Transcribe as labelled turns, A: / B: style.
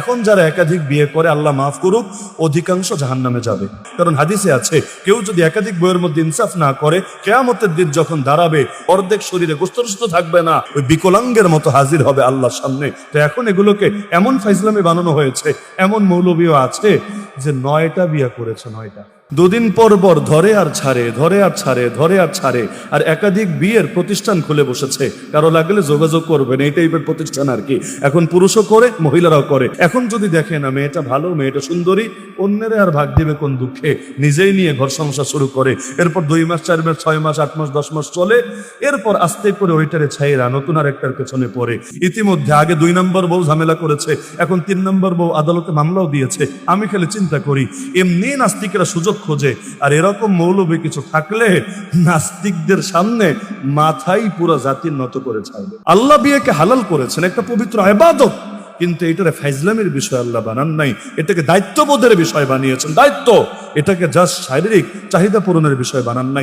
A: এখন যারা একাধিক বিয়ে করে, আল্লাহ মাফ করুক, অধিকাংশ জাহান নামে যাবে। কারণ হাদিসে আছে, কেউ যদি একাধিক বইয়ের মধ্যে ইনসাফ না করে, কেয়ামতের দিন যখন দাঁড়াবে, অর্ধেক শরীরে গোস্তরস্ত থাকবে না, ওই বিকলাঙ্গের মতো হাজির হবে আল্লাহর সামনে। তো এখন এগুলোকে এমন ফাইজলামে বানানো হয়েছে, এমন মৌলবীও আছে যে নয়টা বিয়ে করেছে, নয়টা। দুদিন পর পর ধরে আর ছাড়ে, ধরে আর ছাড়ে, ধরে আর ছাড়ে, আর একাধিক বিয়ের প্রতিষ্ঠান খুলে বসেছে। কারও লাগলে যোগাযোগ করবেন, এই টাইপের প্রতিষ্ঠান আর কি। এখন পুরুষও করে, মহিলারাও করে। এখন যদি দেখে না, মেয়েটা ভালো, মেয়েটা সুন্দরী, অন্যের আর ভাগ দিবে কোন দুঃখে? নিজেই নিয়ে ঘর সংসার শুরু করে। এরপর দুই মাস, চার মাস, ছয় মাস, আট মাস, দশ মাস চলে। এরপর আস্তে করে ওইটারে ছাইরা নতুন আর একটার পেছনে পড়ে। ইতিমধ্যে আগে দুই নম্বর বউ ঝামেলা করেছে, এখন তিন নম্বর বউ আদালতে মামলাও দিয়েছে। আমি খালি চিন্তা করি, এমনি নাস্তিকেরা সুযোগ খোঁজে। আর এরকম মৌলবী কিছু থাকলে নাস্তিকদের সামনে মাথাই পুরো জাতির নত করে ছাড়বে। আল্লাহ বিয়েকে হালাল করেছেন, একটা পবিত্র আবাদত। কিন্তু এটারে ফাইজলামের বিষয় আল্লাহ বানান নাই, এটাকে দায়িত্ববোধের বিষয় বানিয়েছেন। দায়িত্ব, এটাকে জাস্ট শারীরিক চাহিদা পূরণের বিষয় বানান নাই।